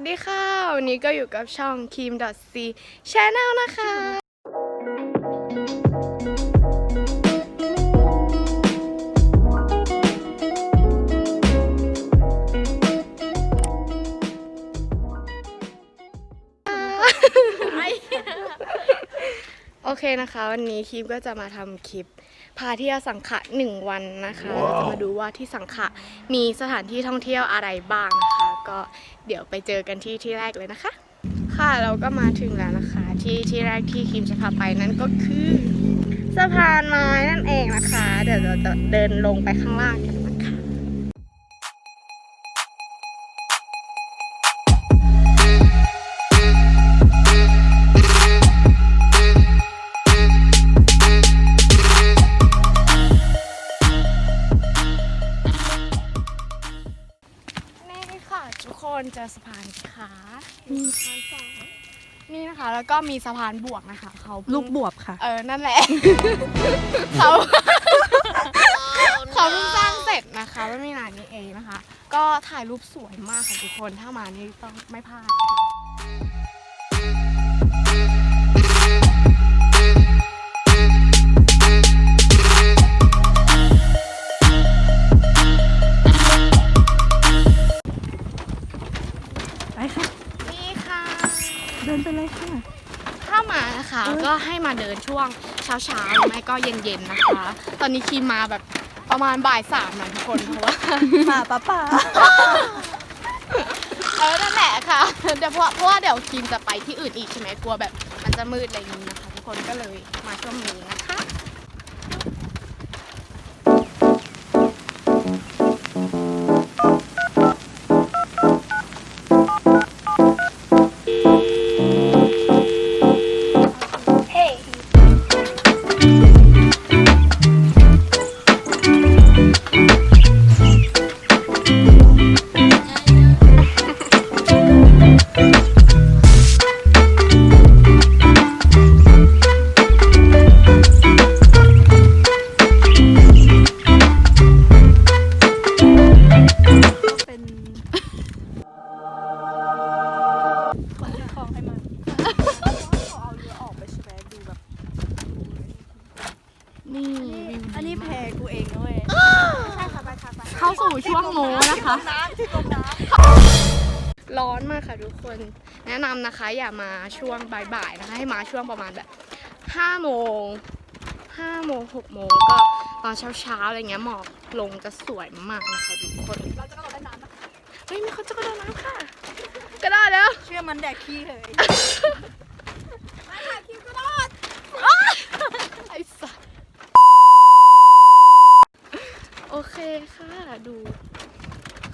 วัสดีค่ะ วันนี้ก็อยู่กับช่อง k i m c Channel นะคะ โอเคนะคะ วันนี้คิมก็จะมาทำคลิป พาเที่ยวสังขะหนึ่งวันนะคะเราจะมาดูว่าที่สังขะมีสถานที่ท่องเที่ยวอะไรบ้างนะคะ ก็เดี๋ยวไปเจอกันที่ที่แรกเลยนะคะ ค่ะเราก็มาถึงแล้วนะคะ ที่ที่แรกที่คิมจะพาไปนั่นก็คือสะพานไม้นั่นเองนะคะ เดี๋ยวเราจะเดินลงไปข้างล่างกัน พานขามีสะพานสองนี่นะคะ แล้วก็มีสะพานบวกนะคะเขาเพิ่งลูกบวบค่ะ เออนั่นแหละ เขาเขาเพิ่งสร้างเสร็จนะคะไม่มีนานนี้เองนะคะ ก็ถ่ายรูปสวยมากค่ะทุกคนถ้ามานี่ต้องไม่พลาดค่ะ ก็ให้มาเดินช่วงเช้าๆหรือไม่ก็เย็นๆนะคะ ตอนนี้คีมมาแบบประมาณบ่ายสามนะทุกคนเพราะว่าป่าป่าป่าเออนั่นแหละค่ะเดี๋ยวเพราะเพราะว่าเดี๋ยวคิมจะไปที่อื่นอีกใช่ไหมกลัวแบบ มันจะมืดอะไรอย่างนี้นะคะทุกคนก็เลยมาช่วงนี้นะคะ นะนำนะคะ อย่ามาช่วงบ่ายๆนะคะ ให้มาช่วงประมาณแบบ5โมง5โมง6โมงก็ตอนเช้าๆอะไรเงี้ยหมอกลงจะสวยมากนะคะทุกคนำเราจะกระโดดได้น้ำนะเฮ้ยมีคนจะกระโดดน้ำค่ะกระโดดแล้วเชื่อมันแดกขี้เลยไอ้สัสโอเคค่ะดู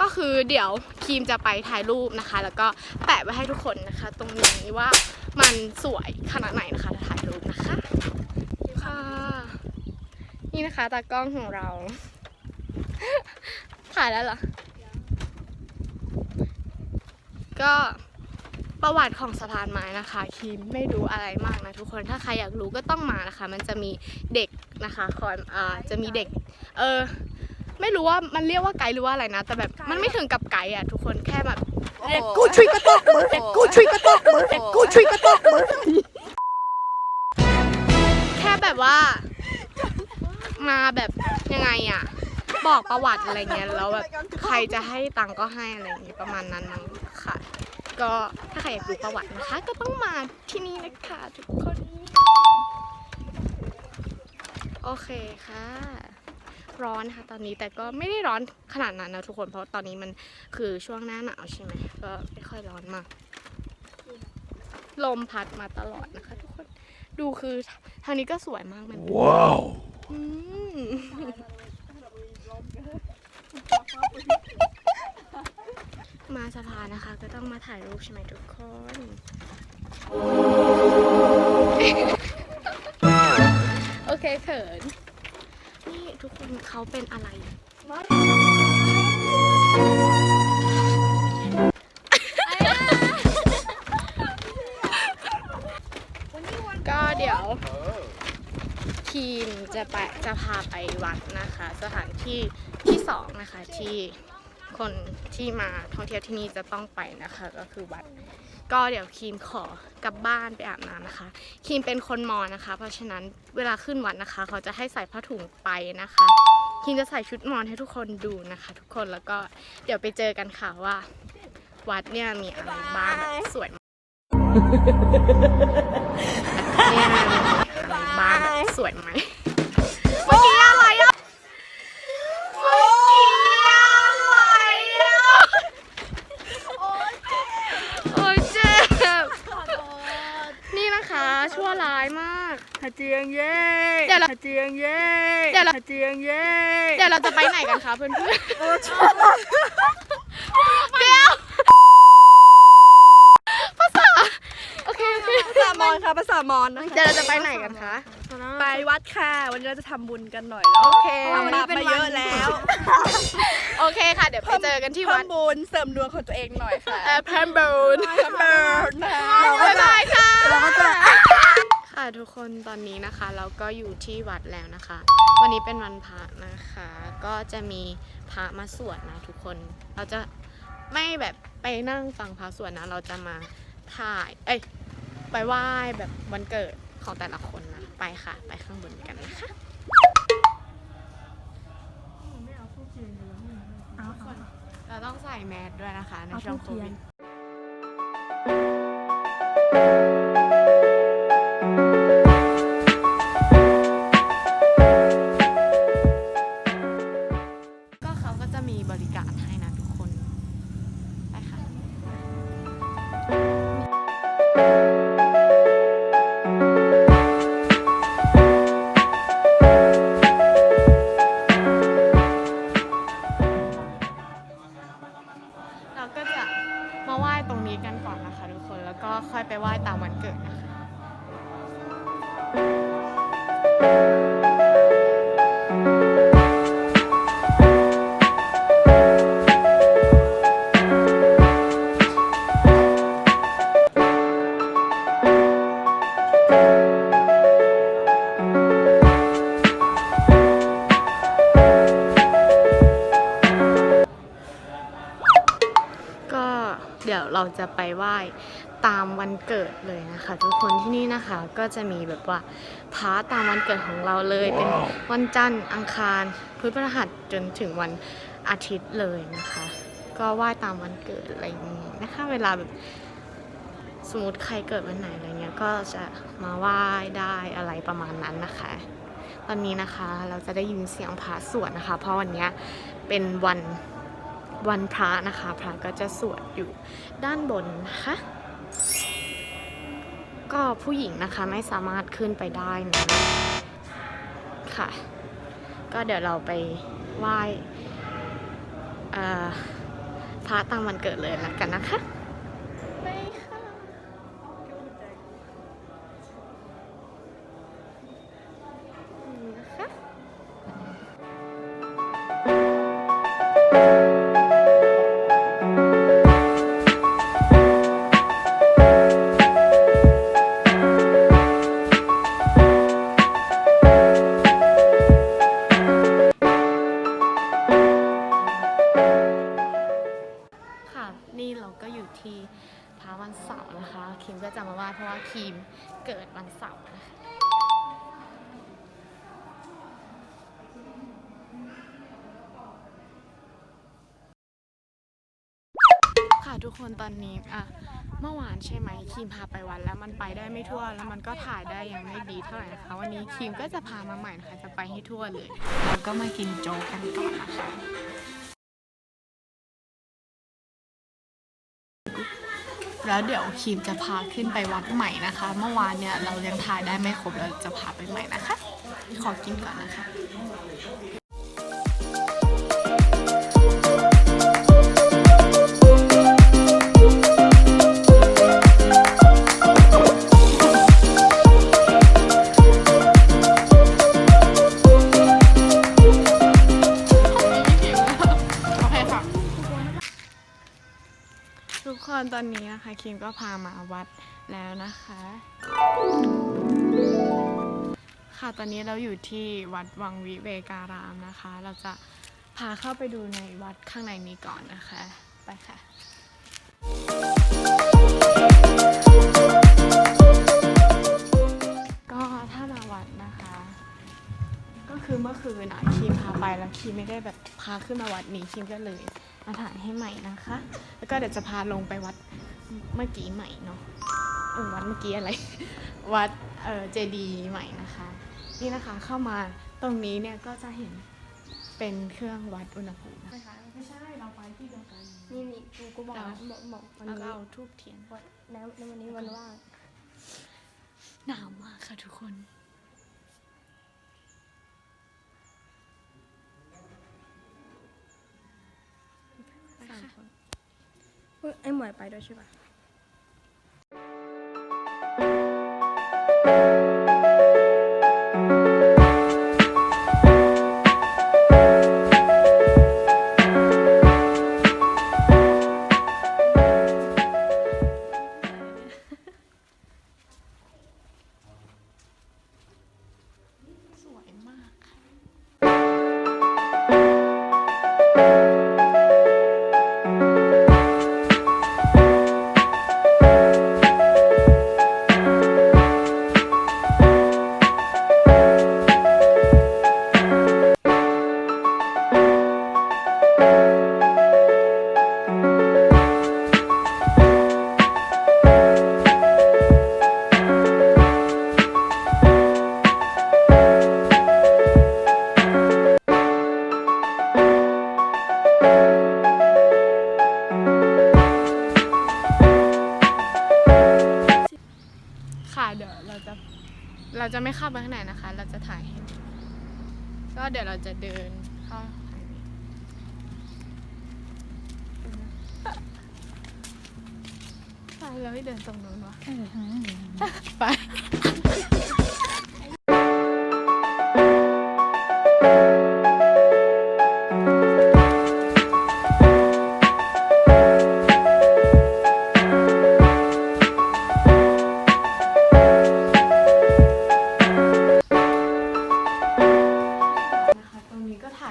ก็คือเดี๋ยวครีมจะไปถ่ายรูปนะคะ แล้วก็แปะ ไว้ให้ทุกคนนะคะ ตรงนี้ว่ามันสวยขนาดไหนนะคะถ่ายรูปนะคะค่ะนี่นะคะตากล้องของเรา ถ่ายแล้วเหรอ ก็ประวัติของสะพานไม้นะคะคิมไม่รู้อะไรมากนะทุกคนถ้าใครอยากรู้ก็ต้องมานะคะ มันจะมีเด็กนะคะคอยอ่าจะมีเด็ก เออไม่รู้ว่ามันเรียกว่าไกด์หรือว่าอะไรนะ แต่แบบมันไม่ถึงกับไกด์อะทุกคนแค่แบบ เด็กกูชุยกระตกมือเด็กกูชุยกระตกมือเด็กกูชุยกระตกมือแค่แบบว่า มาแบบยังไงอะ บอกประวัติอะไรเงี้ยแล้วแบบใครจะให้ตังค์ก็ให้อะไรอย่างงี้ประมาณนั้นมั้งค่ะ ก็ถ้าใครอยากรู้ประวัตินะคะ ก็ต้องมาที่นี่นะคะทุกคน โอเคค่ะ ร้อนค่ะตอนนี้แต่ก็ไม่ได้ร้อนขนาดนั้นนะทุกคนเพราะตอนนี้มันคือช่วงหน้าหนาวใช่ไหมก็ไม่ค่อยร้อนมาก ลมพัดมาตลอดนะคะทุกคนดูคือทางนี้ก็สวยมากเหมือนกัน Wow. อืมมาสะพานนะคะ ก็ต้องมาถ่ายรูปใช่ไหมทุกคนโอเคเขินนี่ ทุกคนเขาเป็นอะไร ก็เดี๋ยวทีมจะไปจะพาไปวัดนะคะ สถานที่ที่สองนะคะที่คนที่มาท่องเที่ยวที่นี่จะต้องไปนะคะ ก็คือวัด ก็เดี๋ยวคีมขอกลับบ้านไปอาบน้ำนะคะคีมเป็นคนมอญนะคะ เพราะฉะนั้นเวลาขึ้นวัดนะคะ เขาจะให้ใส่ผ้าถุงไปนะคะคีมจะใส่ชุดมอญให้ทุกคนดูนะคะ ทุกคนแล้วก็เดี๋ยวไปเจอกันค่ะว่า วัดเนี่ยมีอะไรบ้างแบบสวยมากเนี่ยมีอะไรบ้างแบบสวยไหมเมื่อกี้อะไรอะเมื่อกี้อะไรอะโอ้ยเจ็บนี่นะคะชั่วร้ายมาก ขเจียงเย่ เดี๋ยวเรา ขเจียงเย่ เดี๋ยวเรา ขเจียงเย่ เดี๋ยวเราจะ ไปไหนกันคะเพื่อนๆเดี๋ยวภาษาโอเคโอเคภาษามอนค่ะภาษามอนนะคะเดี๋ยวเราจะไปไหนกันคะ ไปวัดค่ะ วันนี้เราจะทำบุญกันหน่อยแล้วโอเคทำบาปมาเยอะแล้วโอเคค่ะ เดี๋ยวไปเจอกันที่วัดเพิ่มบุญเสริมดวงของตัวเองหน่อยค่ะเออพัมบูนเพิ่มบุญนะคะ บ๊ายบายค่ะ เราก็จะ ค่ะทุกคนตอนนี้นะคะ เราก็อยู่ที่วัดแล้วนะคะ วันนี้เป็นวันพระนะคะ ก็จะมีพระมาสวดนะทุกคนเราจะไม่แบบไปนั่งฟังพระสวดนะ เราจะมาถ่าย เอ้ยไปไหว้แบบวันเกิดของแต่ละคนนะไปค่ะ ไปข้างบนกันนะคะเราต้องใส่แมสด้วยนะคะในช่วงโควิดก็ ก็เดี๋ยวเราจะไปไหว้ตามวันเกิดเลยนะคะ ทุกคนที่นี่นะคะก็จะมีแบบว่า ตามวันเกิดของเราเลย เป็นวันจันทร์อังคารพฤหัสจนถึงวันอาทิตย์เลยนะคะ ก็ไหว้ตามวันเกิดอะไรอย่างนี้นะคะ เวลาแบบสมมติใครเกิดวันไหนอะไรเงี้ยก็จะมาไหว้ได้อะไรประมาณนั้นนะคะ ตอนนี้นะคะเราจะได้ยินเสียงพระสวดนะคะ เพราะวันเนี้ยเป็นวันวันพระนะคะ พระก็จะสวดอยู่ด้านบนนะคะ ก็ผู้หญิงนะคะไม่สามารถขึ้นไปได้นะค่ะ ก็เดี๋ยวเราไปไหว้พระตามวันเกิดเลยละกันนะคะ ทุกคนตอนนี้อะเมื่อวานใช่ไหมคิมพาไปวันแล้วมันไปได้ไม่ทั่ว แล้วมันก็ถ่ายได้ยังไม่ดีเท่าไหร่นะคะวันนี้คิมก็จะพามาใหม่นะคะจะไปให้ทั่วเลยเราก็มากินโจ๊กกันก่อนนะคะแล้วเดี๋ยวครีมจะพาขึ้นไปวัดใหม่นะคะ เมื่อวานเนี่ยเรายังถ่ายได้ไม่ครบเราจะพาไปใหม่นะคะ ขอกินก่อนนะคะ นะคะคิมก็พามาวัดแล้วนะคะ ค่ะตอนนี้เราอยู่ที่วัดวังวิเวการามนะคะ เราจะพาเข้าไปดูในวัดข้างในนี้ก่อนนะคะ ไปค่ะก็ถ้ามาวัดนะคะ ก็คือเมื่อคืนอะคีมพาไปแล้วคีมไม่ได้แบบพาขึ้นมาวัดนี้คีมก็เลยมาถ่ายให้ใหม่นะคะ แล้วก็เดี๋ยวจะพาลงไปวัด เมื่อกี้ใหม่เนาะเออวัดเมื่อกี้อะไร วัดเออเจดีย์ใหม่นะคะ นี่นะคะเข้ามาตรงนี้เนี่ยก็จะเห็นเป็นเครื่องวัดอุณหภูมินะคะไม่ใช่เราไปที่เดียวกัน นี่นี่กูกูบอกเราบอกบอกวันแล้วก็นี้เอาทูบเทียน วันแล้วแล้ววันนี้วันว่าง หนาวมากค่ะทุกคน เฮ้ยไอ้หม เดี๋ยวเราจะเราจะไม่เข้าไปข้างในนะคะ เราจะถ่ายให้ดูก็เดี๋ยวเราจะเดินเข้าทางนี้ไปเราไม่เดินตรงนู้นวะไป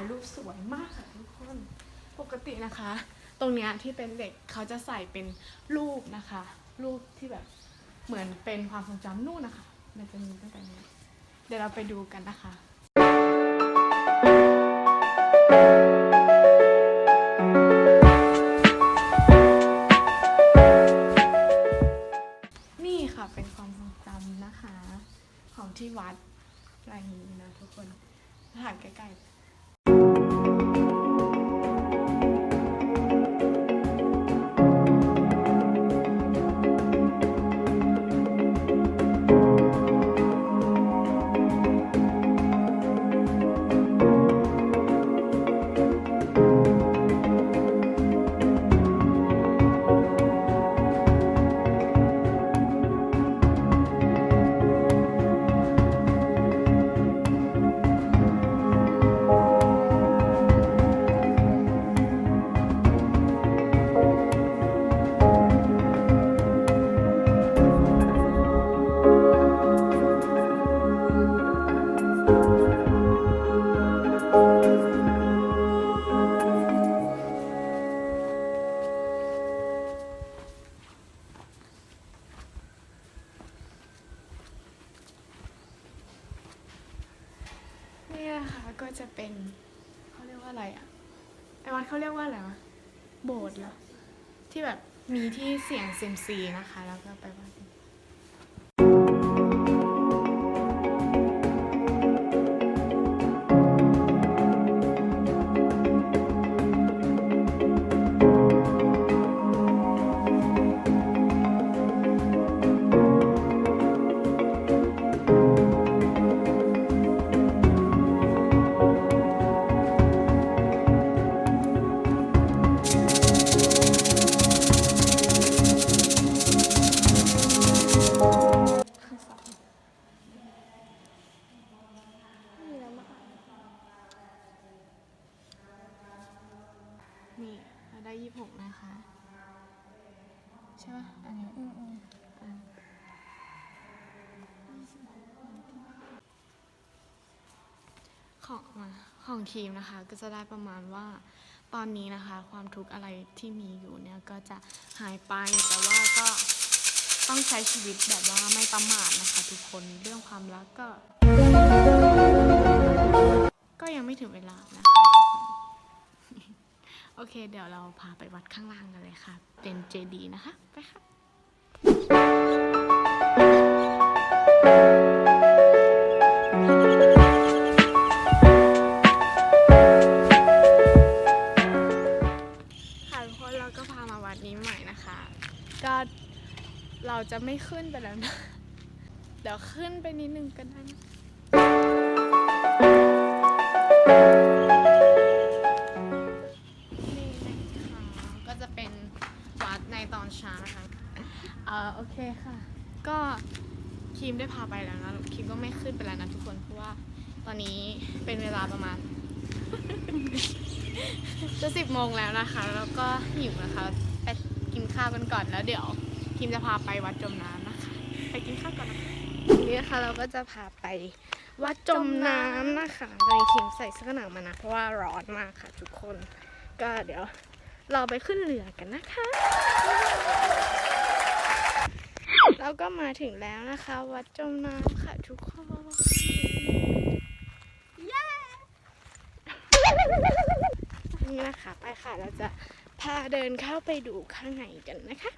ายรูปสวยมากค่ะทุกคน ปกตินะคะ ตรงเนี้ยที่เป็นเด็กเขาจะใส่เป็นรูปนะคะ รูปที่แบบเหมือนเป็นความทรงจำนู่นนะคะ มันจะมีตั้งแต่นี้ เดี๋ยวเราไปดูกันนะคะนี่ค่ะเป็นความทรงจำนะคะของที่วัดอะไรอย่างนี้นะทุกคนถ่ายใกล้ๆ เสียงเซมซีนะคะแล้วก็ ของของทีมนะคะ ก็จะได้ประมาณว่าตอนนี้นะคะ ความทุกข์อะไรที่มีอยู่เนี่ยก็จะหายไปแต่ว่าก็ต้องใช้ชีวิตแบบว่าไม่ประมาทนะคะ ทุกคนเรื่องความรักก็ ก็ยังไม่ถึงเวลานะคะโอเค เดี๋ยวเราพาไปวัดข้างล่างกันเลยค่ะ เป็นเจดีย์นะคะ ไปค่ะ จะไม่ขึ้นไปแล้วนะ เดี๋ยวขึ้นไปนิดนึงกันได้นะนี่นะคะก็จะเป็นวัดในตอนเช้านะคะเอ่อโอเคค่ะ ก็คิมได้พาไปแล้วนะคิมก็ไม่ขึ้นไปแล้วนะทุกคนเพราะว่าตอนนี้เป็นเวลาประมาณจะสิบโมงแล้วนะคะ แล้วก็หิวนะคะ ไปกินข้าวกันก่อนแล้วเดี๋ยว คิมจะพาไปวัดจมน้ำนะคะ ไปกินข้าวก่อนนะคะทีนี้นะคะเราก็จะพาไปวัดจมน้ำนะคะโดยคิมใส่เสื้อหนาวมานะเพราะว่าร้อนมากค่ะทุกคน ก็เดี๋ยวเราไปขึ้นเรือกันนะคะ เราก็มาถึงแล้วนะคะ วัดจมน้ำค่ะทุกคนนี่นะคะไปค่ะเราจะพาเดินเข้าไปดูข้างในกันนะคะ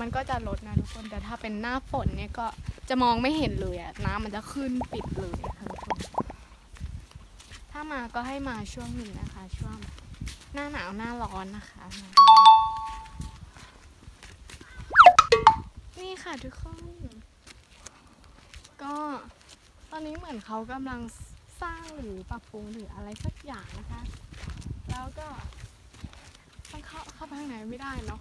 มันก็จะลดนะทุกคน แต่ถ้าเป็นหน้าฝนเนี่ยก็จะมองไม่เห็นเลยอะน้ำมันจะขึ้นปิดเลยนะคะทุกคน ถ้ามาก็ให้มาช่วงนี้นะคะ ช่วงหน้าหนาวหน้าร้อนนะคะ นี่ค่ะทุกคน ก็ตอนนี้เหมือนเขากำลังสร้างหรือปรับปรุงหรืออะไรสักอย่างนะคะ แล้วก็เข้าเข้าไปข้างในไม่ได้เนาะ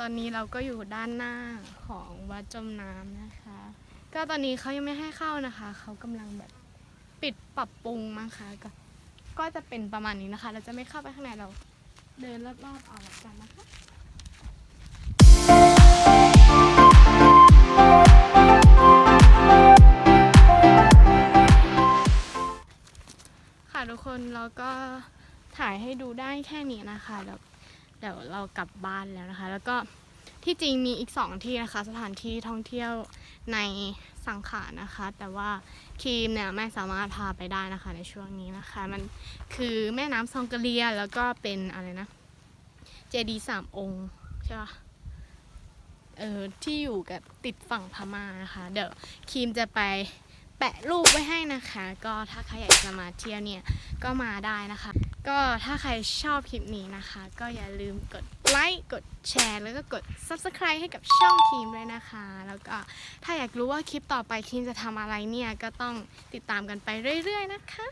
ตอนนี้เราก็อยู่ด้านหน้าของวัดจมน้ำนะคะ ก็ตอนนี้เขายังไม่ให้เข้านะคะ เขากำลังแบบปิดปรับปรุงมั้งคะก็ก็จะเป็นประมาณนี้นะคะ เราจะไม่เข้าไปข้างในเราเดินรอบๆเอาละกันนะคะค่ะทุกคนเราก็ถ่ายให้ดูได้แค่นี้นะคะแล้ว เดี๋ยวเรากลับบ้านแล้วนะคะ แล้วก็ที่จริงมีอีกสองที่นะคะ สถานที่ท่องเที่ยวในสังขารนะคะ แต่ว่าครีมเนี่ยไม่สามารถพาไปได้นะคะในช่วงนี้นะคะ มันคือแม่น้ำซองกะเลียแล้วก็เป็นอะไรนะเจดีสามองค์ใช่ปะเออที่อยู่กับติดฝั่งพม่านะคะ เดี๋ยวครีมจะไปแปะรูปไว้ให้นะคะ ก็ถ้าใครอยากจะมาเที่ยวเนี่ยก็มาได้นะคะ ก็ถ้าใครชอบคลิปนี้นะคะ ก็อย่าลืมกดไลค์กดแชร์ แล้วก็กด Subscribe ให้กับช่องทีมด้วยนะคะ แล้วก็ถ้าอยากรู้ว่าคลิปต่อไปทีมจะทำอะไรเนี่ย ก็ต้องติดตามกันไปเรื่อยๆนะคะ